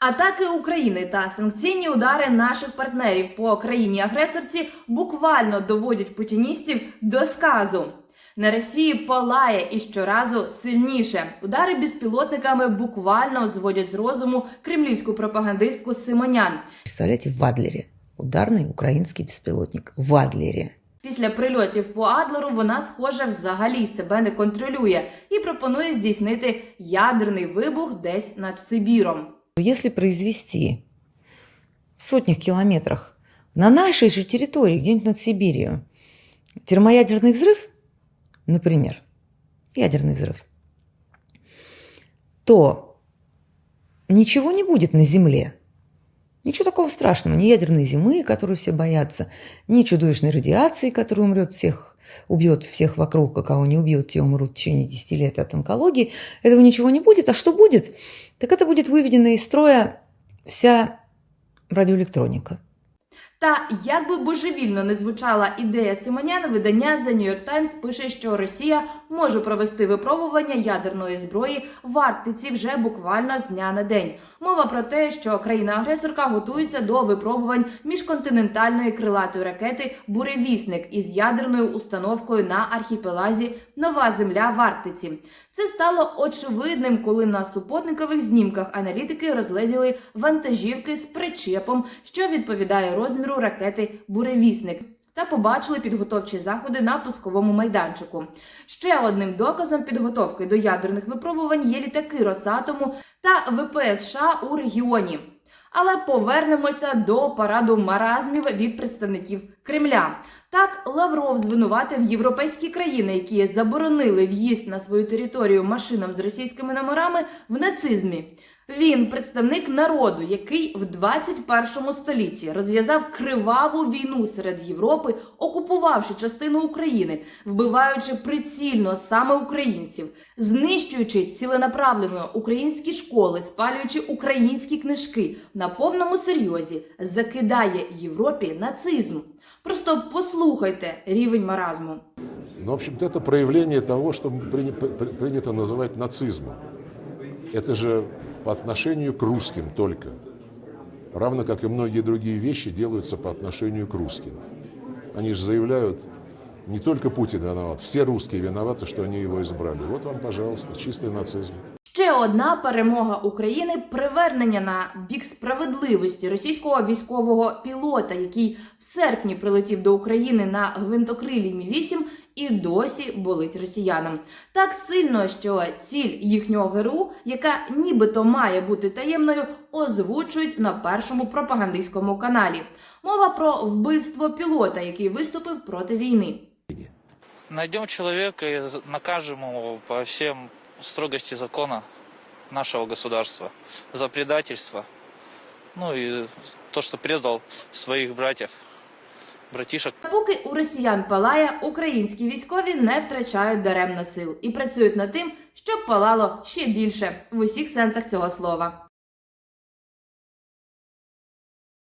Атаки України та санкційні удари наших партнерів по країні-агресорці буквально доводять путіністів до сказу. На Росії палає і щоразу сильніше. Удари безпілотниками буквально зводять з розуму кремлівську пропагандистку Симонян. Представляете, в Адлере. Ударный украинский беспилотник. В Адлере. Після прильотів по Адлеру вона, схоже, взагалі себе не контролює і пропонує здійснити ядерний вибух десь над Сибіром. Если произвести в сотнях километрах на нашей же территории, где-нибудь над Сибирью, термоядерный взрыв, например, ядерный взрыв, то ничего не будет на Земле. Ничего такого страшного. Ни ядерной зимы, которую все боятся, ни чудовищной радиации, которая умрет всех, убьет всех вокруг, а кого не убьет, те умрут в течение 10 лет от онкологии. Этого ничего не будет. А что будет? Так это будет выведена из строя вся радиоэлектроника. Та як би божевільно не звучала ідея Симонян, видання The New York Times пише, що Росія може провести випробування ядерної зброї в Арктиці вже буквально з дня на день. Мова про те, що країна-агресорка готується до випробувань міжконтинентальної крилатої ракети Буревісник із ядерною установкою на архіпелазі Нова Земля в Арктиці. Це стало очевидним, коли на супутникових знімках аналітики розгледіли вантажівки з причепом, що відповідає розміру ракети Буревісник. Та побачили підготовчі заходи на пусковому майданчику. Ще одним доказом підготовки до ядерних випробувань є літаки Росатому та ВПС США у регіоні. Але повернемося до параду маразмів від представників Кремля. Так, Лавров звинуватив європейські країни, які заборонили в'їзд на свою територію машинам з російськими номерами в нацизмі. Він представник народу, який в 21 столітті розв'язав криваву війну серед Європи, окупувавши частину України, вбиваючи прицільно саме українців, знищуючи ціленаправлено українські школи, спалюючи українські книжки на повному серйозі, закидає Європі нацизм. Просто послухайте рівень маразму. Ну, в общем-то, это проявление того, что приня- при- принято называть нацизмом. Это же по отношению к русским только. Равно как и многие другие вещи делаются по отношению к русским. Они же заявляют, не только Путин виноват, все русские виноваты, что они его избрали. Вот вам, пожалуйста, чистый нацизм. Ще одна перемога України привернення на бік справедливості російського військового пілота, який в серпні прилетів до України на гвинтокрилі Мі 8 і досі болить росіянам. Так сильно, що ціль їхнього ГРУ, яка нібито має бути таємною, озвучують на першому пропагандистському каналі. Мова про вбивство пілота, який виступив проти війни. Найдем человека и з- накажем по всем строгости закона нашего государства за предательство. Ну и то, что предал своих братьев, братишек. Поки у росіян палає, українські військові не втрачають даремно сил і працюють над тим, щоб палало ще більше в усіх сенсах цього слова.